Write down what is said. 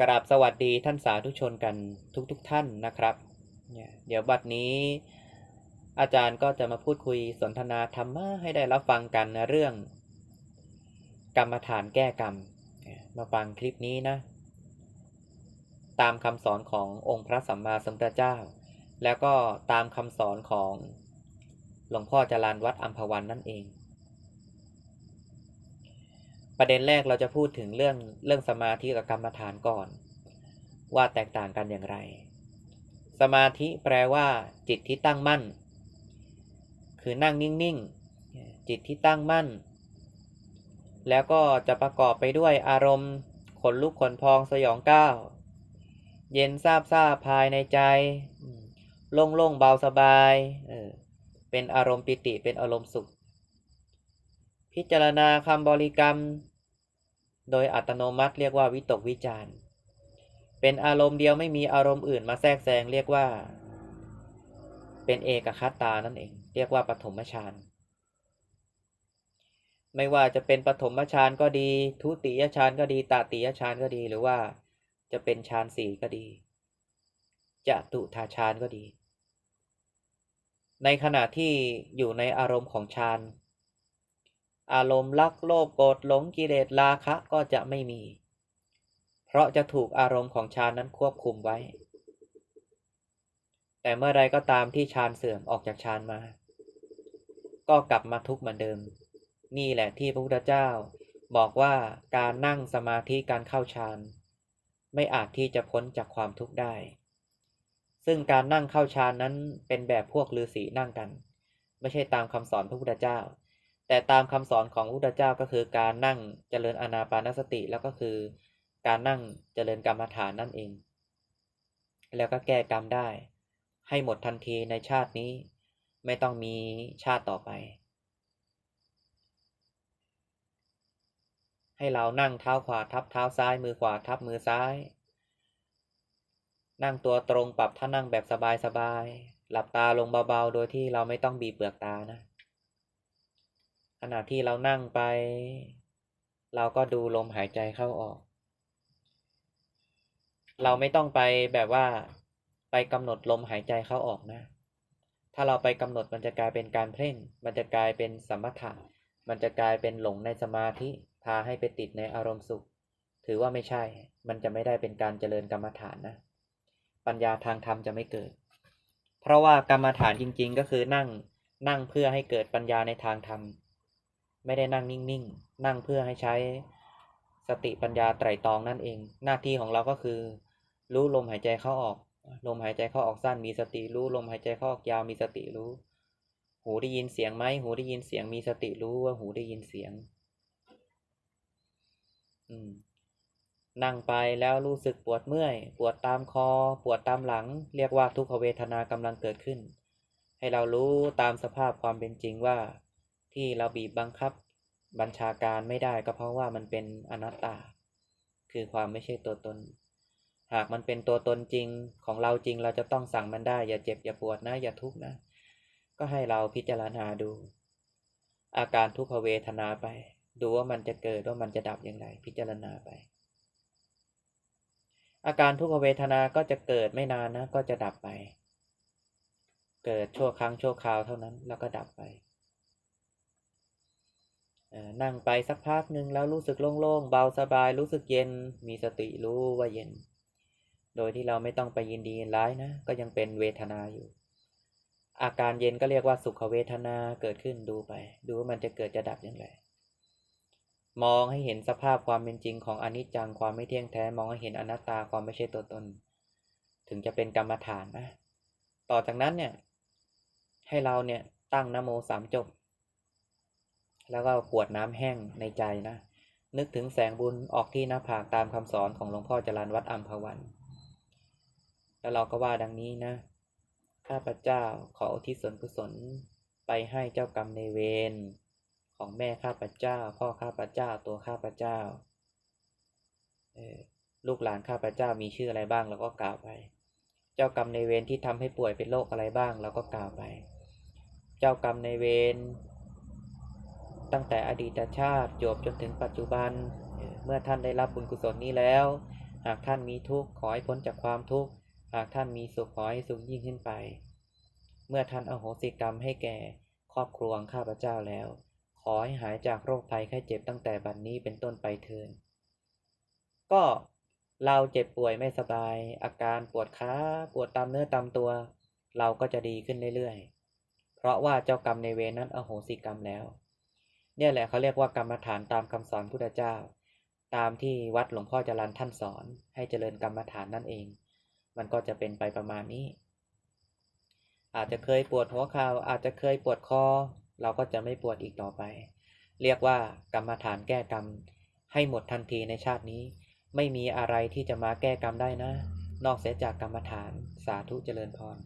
กราบสวัสดีท่านสาธุชนกันทุกๆทท่านนะครับเดี๋ยวบัดนี้ อาจารย์ก็จะมาพูดคุยสนทนาธรรมะให้ได้รับฟังกันในเรื่อง กรรมฐานแก้กรรม มาฟังคลิปนี้นะ ตามคำสอนขององค์พระสัมมาสัมพุทธเจ้า แล้วก็ตามคำสอนของหลวงพ่อจรานวัดอัมพวันนั่นเอง ประเด็นแรกเราจะพูดถึงเรื่องเรื่องสมาธิกับกรรมฐานก่อน ว่าแตกต่างกันอย่างไร สมาธิแปลว่า จิตที่ตั้งมั่น คือนั่งนิ่งๆ จิตที่ตั้งมั่น แล้วก็จะประกอบไปด้วยอารมณ์ขนลุกขนพองสยองก้าวเย็นซาบซาภายในใจโล่งโล่งเบาสบายเออเป็นอารมณ์ปิติเป็นอารมณ์สุข พิจารณาคำบริกรรม โดยอัตโนมัติเรียกว่าวิตกวิจารเป็นอารมณ์เดียวไม่มีอารมณ์อื่นมาแทรกแซงเรียกว่า เป็นเอกคัตตานั่นเอง เรียกว่าปฐมฌานไม่ว่าจะเป็นปฐมฌานก็ดี ทุติยฌานก็ดีตติยฌานก็ดีหรือว่าจะเป็นฌานสี่ก็ดีจะตุทาฌานก็ดี ในขณะที่อยู่ในอารมณ์ของฌาน อารมณ์รักโลภโกรธหลงกิเลสราคะก็จะไม่มี เพราะจะถูกอารมณ์ของฌานนั้นควบคุมไว้ แต่เมื่อใดก็ตามที่ฌานเสื่อมออกจากฌานมา ก็กลับมาทุกข์เหมือนเดิม นี่แหละที่พระพุทธเจ้า บอกว่าการนั่งสมาธิการเข้าฌานไม่อาจที่จะพ้นจากความทุกข์ได้ ซึ่งการนั่งเข้าฌานนั้นเป็นแบบพวกฤาษีนั่งกัน ไม่ใช่ตามคำสอนพระพุทธเจ้า แต่ตามคำสอนของพระพุทธเจ้าก็คือการนั่งเจริญอนาปานสติแล้วก็คือการนั่งเจริญกรรมฐานนั่นเอง แล้วก็แก้กรรมได้ ให้หมดทันทีในชาตินี้ ไม่ต้องมีชาติต่อไป ให้เรานั่งเท้าขวาทับเท้าซ้ายมือขวาทับมือซ้าย นั่งตัวตรงปรับท่านั่งแบบสบายๆหลับตาลงเบาๆ โดยที่เราไม่ต้องบีบเปลือกตานะ ขณะที่เรานั่งไป เราก็ดูลมหายใจเข้าออก เราไม่ต้องไปแบบว่าไปกำหนดลมหายใจเข้าออกนะ ถ้าเราไปกำหนดมันจะกลายเป็นการเพ่ง มันจะกลายเป็นสมถะ มันจะกลายเป็นหลงในสมาธิพาให้ไปติดในอารมณ์สุข ถือว่าไม่ใช่ มันจะไม่ได้เป็นการเจริญกรรมฐานนะ ปัญญาทางธรรมจะไม่เกิด เพราะว่ากรรมฐานจริง ๆ ก็คือนั่งนั่งเพื่อให้เกิดปัญญาในทางธรรม ไม่ได้นั่งนิ่งๆ นั่งเพื่อให้ใช้สติปัญญาไตรตรองนั่นเอง หน้าที่ของเราก็คือ รู้ลมหายใจเข้าออก ลมหายใจเข้าออกสั้นมีสติรู้ ลมหายใจเข้าออกยาวมีสติรู้ หูได้ยินเสียงไหมหูได้ยินเสียงมีสติรู้ว่าหูได้ยินเสียง อืมนั่งไปแล้วรู้สึกปวดเมื่อย ปวดตามคอ ปวดตามหลัง เรียกว่าทุกขเวทนากำลังเกิดขึ้น ให้เรารู้ตามสภาพความเป็นจริงว่า ที่เราบีบบังคับบัญชาการไม่ได้ก็เพราะว่ามันเป็นอนัตตา คือความไม่ใช่ตัวตน หากมันเป็นตัวตนจริงของเราจริงเราจะต้องสั่งมันได้ อย่าเจ็บอย่าปวดนะอย่าทุกข์นะ ก็ให้เราพิจารณาดู อาการทุกขเวทนาไป ดูว่ามันจะเกิดว่ามันจะดับอย่างไร พิจารณาไป อาการทุกขเวทนาก็จะเกิดไม่นานนะ ก็จะดับไป เกิดชั่วครั้งชั่วคราวเท่านั้นแล้วก็ดับไป นั่งไปสักพักหนึ่งแล้วรู้สึกโล่งๆเบาสบายรู้สึกเย็นมีสติรู้ว่าเย็น โดยที่เราไม่ต้องไปยินดียินร้ายนะ ก็ยังเป็นเวทนาอยู่ อาการเย็นก็เรียกว่าสุขเวทนาเกิดขึ้นดูไป ดูว่ามันจะเกิดจะดับอย่างไรมองให้เห็นสภาพความเป็นจริงของอนิจจังความไม่เที่ยงแท้มองให้เห็นอนัตตาความไม่ใช่ตัวตน ถึงจะเป็นกรรมฐานนะ ต่อจากนั้นเนี่ย ให้เราเนี่ยตั้งนโมสามจบ แล้วก็กวดน้ำแห้งในใจนะ นึกถึงแสงบุญออกที่หน้าผากตามคำสอนของหลวงพ่อจรันวัดอัมพวัน แล้วเราก็ว่าดังนี้นะ ข้าพเจ้าขออุทิศส่วนกุศลไปให้เจ้ากรรมในเวรของแม่ข้าพเจ้า พ่อข้าพเจ้าตัวข้าพเจ้าลูกหลานข้าพเจ้ามีชื่ออะไรบ้างเราก็กล่าวไป เจ้ากรรมในเวรที่ทำให้ป่วยเป็นโรคอะไรบ้างเราก็กล่าวไป เจ้ากรรมในเวร ตั้งแต่อดีตชาติจบจนถึงปัจจุบัน เมื่อท่านได้รับบุญกุศลนี้แล้ว หากท่านมีทุกข์ขอให้พ้นจากความทุกข์ หากท่านมีสุขขอให้สุขยิ่งขึ้นไป เมื่อท่านอโหสิกรรมให้แก่ครอบครัวของข้าพเจ้าแล้ว ขอให้หายจากโรคภัยไข้เจ็บตั้งแต่บัดนนี้เป็นต้นไปเถิดก็เราเจ็บป่วยไม่สบาย อาการปวดขาปวดตามเนื้อตามตัว เราก็จะดีขึ้นเรื่อยๆ เพราะว่าเจ้ากรรมในเวรนั้นอโหสิกรรมแล้ว เนี่ยแหละเขาเรียกว่ากรรมฐานตามคำสอนพุทธเจ้า ตามที่วัดหลวงพ่อจรันท่านสอน ให้เจริญกรรมฐานนั่นเอง มันก็จะเป็นไปประมาณนี้ อาจจะเคยปวดหัวเข่าอาจจะเคยปวดคอ เราก็จะไม่ปวดอีกต่อไป เรียกว่ากรรมฐานแก้กรรมให้หมดทันทีในชาตินี้ ไม่มีอะไรที่จะมาแก้กรรมได้นะ นอกเสียจากกรรมฐานสาธุเจริญพร